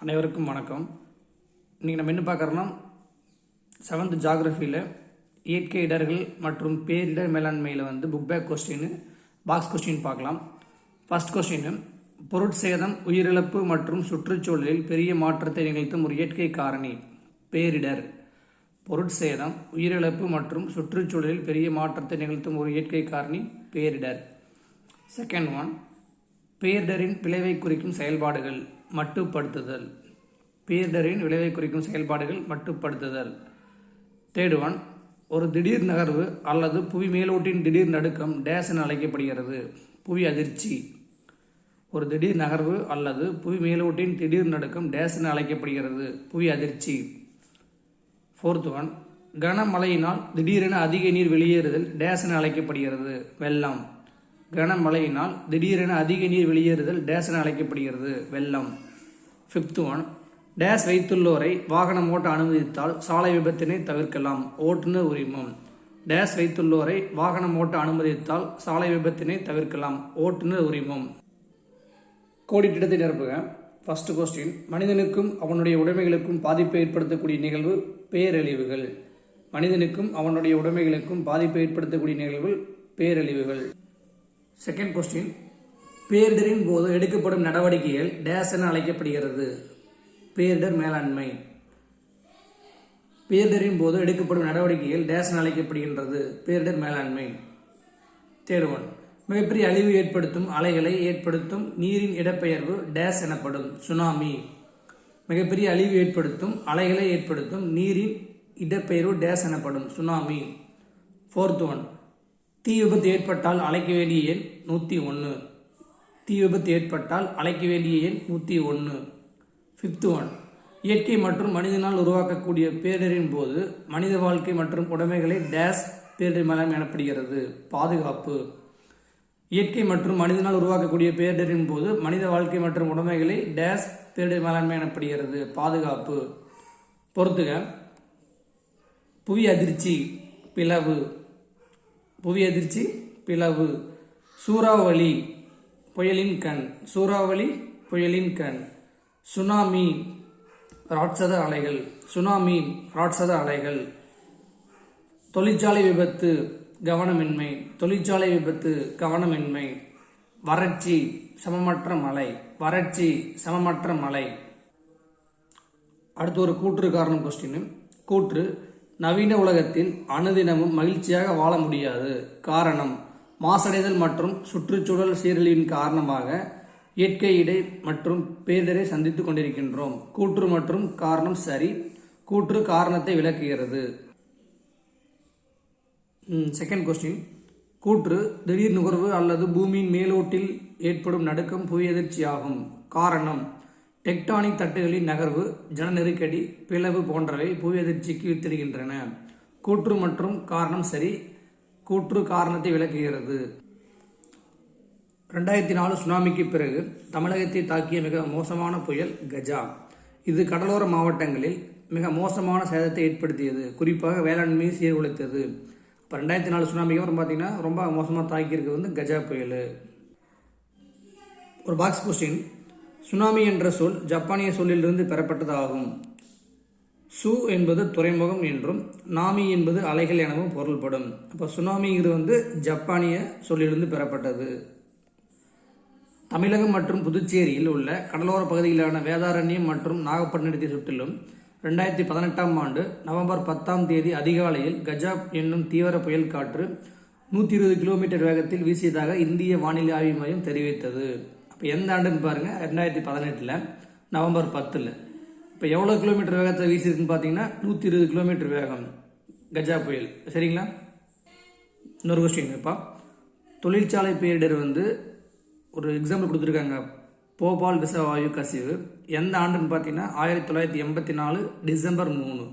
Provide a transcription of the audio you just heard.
அனைவருக்கும் வணக்கம். இன்றைக்கி நம்ம என்ன பார்க்குறோன்னா செவன்த் ஜாகிரஃபியில் இயற்கை இடர்கள் மற்றும் பேரிடர் மேலாண்மையில் வந்து book back question box question பார்க்கலாம். ஃபஸ்ட் கொஸ்டின் பொருட்சேதம் உயிரிழப்பு மற்றும் சுற்றுச்சூழலில் பெரிய மாற்றத்தை நிகழ்த்தும் ஒரு இயற்கை காரணி பேரிடர். பொருட்சேதம் உயிரிழப்பு மற்றும் சுற்றுச்சூழலில் பெரிய மாற்றத்தை நிகழ்த்தும் ஒரு இயற்கை காரணி பேரிடர். செகண்ட் ஒன் பேரிடரின் விளைவை குறிக்கும் செயல்பாடுகள். மட்டுப்படுத்துதல். பேரிடரின் விளைவை குறிக்கும் செயல்பாடுகள் மட்டுப்படுத்துதல். தேடுவன் ஒன் ஒரு திடீர் நகர்வு அல்லது புவி மேலோட்டின் திடீர் நடுக்கம் டேஸ் என அழைக்கப்படுகிறது. புவி அதிர்ச்சி. ஒரு திடீர் நகர்வு அல்லது புவி மேலோட்டின் திடீர் நடுக்கம் டேஸ் என அழைக்கப்படுகிறது. புவி அதிர்ச்சி. ஃபோர்த் ஒன் கனமழையினால் திடீரென அதிக நீர் வெளியேறுதல் டேஸ் என அழைக்கப்படுகிறது. வெள்ளம். கனமழையினால் திடீரென அதிக நீர் வெளியேறுதல் டேஸ் என அழைக்கப்படுகிறது. வெள்ளம். ஃபிஃப்த் ஒன் டேஸ் வைத்துள்ளோரை வாகனம் ஓட்ட அனுமதித்தால் சாலை விபத்தினை தவிர்க்கலாம். ஓட்டுநர் உரிமம். டேஸ் வைத்துள்ளோரை வாகனம் ஓட்ட அனுமதித்தால் சாலை விபத்தினை தவிர்க்கலாம். ஓட்டுநர் உரிமம். கோடிட்டிடத்தை நிரப்புக. ஃபர்ஸ்ட் கொஸ்டின் மனிதனுக்கும் அவனுடைய உடைமைகளுக்கும் பாதிப்பை ஏற்படுத்தக்கூடிய நிகழ்வு பேரழிவுகள். மனிதனுக்கும் அவனுடைய உடைமைகளுக்கும் பாதிப்பை ஏற்படுத்தக்கூடிய நிகழ்வுகள் பேரழிவுகள். செகண்ட் கொஸ்டின் பேரிடரின் போது எடுக்கப்படும் நடவடிக்கைகள் டேஸ் என அழைக்கப்படுகிறது. பேரிடர் மேலாண்மை. பேரிடரின் போது எடுக்கப்படும் நடவடிக்கைகள் டேஸ் என அழைக்கப்படுகின்றது. பேரிடர் மேலாண்மை. தேர்ட் ஒன் மிகப்பெரிய அழிவு ஏற்படுத்தும் அலைகளை ஏற்படுத்தும் நீரின் இடப்பெயர்வு டேஸ் எனப்படும். சுனாமி மிகப்பெரிய அழிவு ஏற்படுத்தும் அலைகளை ஏற்படுத்தும் நீரின் இடப்பெயர்வு டேஸ் எனப்படும். சுனாமி ஃபோர்த் ஒன் தீ விபத்து ஏற்பட்டால் அழைக்க வேண்டிய எண் நூற்றி ஒன்று தீ விபத்து ஏற்பட்டால் அழைக்க வேண்டிய எண் நூற்றி ஒன்று ஃபிஃப்த்து ஒன் இயற்கை மற்றும் மனிதனால் உருவாக்கக்கூடிய பேரிடரின் போது மனித வாழ்க்கை மற்றும் உடைமைகளை டேஸ் பேரிடர் மேலாண்மை எனப்படுகிறது. பாதுகாப்பு. இயற்கை மற்றும் மனிதனால் உருவாக்கக்கூடிய பேரிடரின் போது மனித வாழ்க்கை மற்றும் உடைமைகளை டேஸ் பேரிடர் மேலாண்மை எனப்படுகிறது. பாதுகாப்பு. பொறுத்துக. புவி அதிர்ச்சி பிளவு. புவி அதிர்ச்சி பிளவு. சூறாவளி புயலின் கண். சூறாவளி புயலின் கண். சுனாமி ராட்சத அலைகள். சுனாமி ராட்சத அலைகள். தொழிற்சாலை விபத்து கவனமின்மை. தொழிற்சாலை விபத்து கவனமின்மை. வறட்சி சமமற்ற மலை வறட்சி சமமற்ற மலை அடுத்து ஒரு கூற்று காரணம் கொஸ்டின் கூற்று நவீன உலகத்தில் அனுதினமும் மகிழ்ச்சியாக வாழ முடியாது. காரணம் மாசடைதல் மற்றும் சுற்றுச்சூழல் சீரழிவின் காரணமாக இயற்கை இடை மற்றும் பேரிடரை சந்தித்துக் கொண்டிருக்கின்றோம். கூற்று மற்றும் காரணம் சரி கூற்று காரணத்தை விளக்குகிறது. செகண்ட் கொஸ்டின் கூற்று திடீர் நுகர்வு அல்லது பூமியின் மேலோட்டில் ஏற்படும் நடுக்கம் புவி எதிர்ச்சியாகும் காரணம் டெக்டானிக் தட்டுகளின் நகர்வு ஜன நெருக்கடி பிளவு போன்றவை புவி எதிர்ச்சிக்கு வித்திடுகின்றன. கூற்று மற்றும் காரணம் சரி. கூற்று காரணத்தை விளக்குகிறது. ரெண்டாயிரத்தி நாலு சுனாமிக்கு பிறகு தமிழகத்தை தாக்கிய மிக மோசமான புயல் கஜா. இது கடலோர மாவட்டங்களில் மிக மோசமான சேதத்தை ஏற்படுத்தியது. குறிப்பாக வேளாண்மையை சீர்குலைத்தது. இப்போ ரெண்டாயிரத்தி நாலு சுனாமிக்கு அப்புறம் பார்த்தீங்கன்னா ரொம்ப மோசமாக தாக்கியிருக்கு வந்து கஜா புயல். ஒரு பாக்ஸ் கொஸ்டின் சுனாமி என்ற சொல் ஜப்பானிய சொல்லிலிருந்து பெறப்பட்டதாகும். சு என்பது துறைமுகம் என்றும் நாமி என்பது அலைகள் எனவும் பொருள்படும். அப்போ சுனாமிங்கிறது வந்து ஜப்பானிய சொல்லிலிருந்து பெறப்பட்டது. தமிழகம் மற்றும் புதுச்சேரியில் உள்ள கடலோர பகுதிகளான வேதாரண்யம் மற்றும் நாகப்பட்டினத்தை சுற்றிலும் ரெண்டாயிரத்தி பதினெட்டாம் ஆண்டு நவம்பர் பத்தாம் தேதி அதிகாலையில் கஜா என்னும் தீவிர புயல் காற்று நூற்றி இருபது கிலோமீட்டர் வேகத்தில் வீசியதாக இந்திய வானிலை ஆய்வு மையம் தெரிவித்தது. அப்போ எந்த ஆண்டுன்னு பாருங்கள் ரெண்டாயிரத்தி பதினெட்டில் நவம்பர் பத்தில். இப்போ எவ்வளோ கிலோமீட்டர் வேகத்தில் வீசியிருக்குன்னு பார்த்தீங்கன்னா நூற்றி இருபது கிலோமீட்டர் வேகம் கஜா புயல். சரிங்களா? இன்னொரு கொஸ்டின் இப்போ தொழிற்சாலை பேரிடர் வந்து ஒரு எக்ஸாம்பிள் கொடுத்துருக்காங்க. போபால் விசவாயு கசிவு. எந்த ஆண்டுன்னு பார்த்தீங்கன்னா ஆயிரத்தி தொள்ளாயிரத்தி எண்பத்தி நாலு டிசம்பர் மூணு.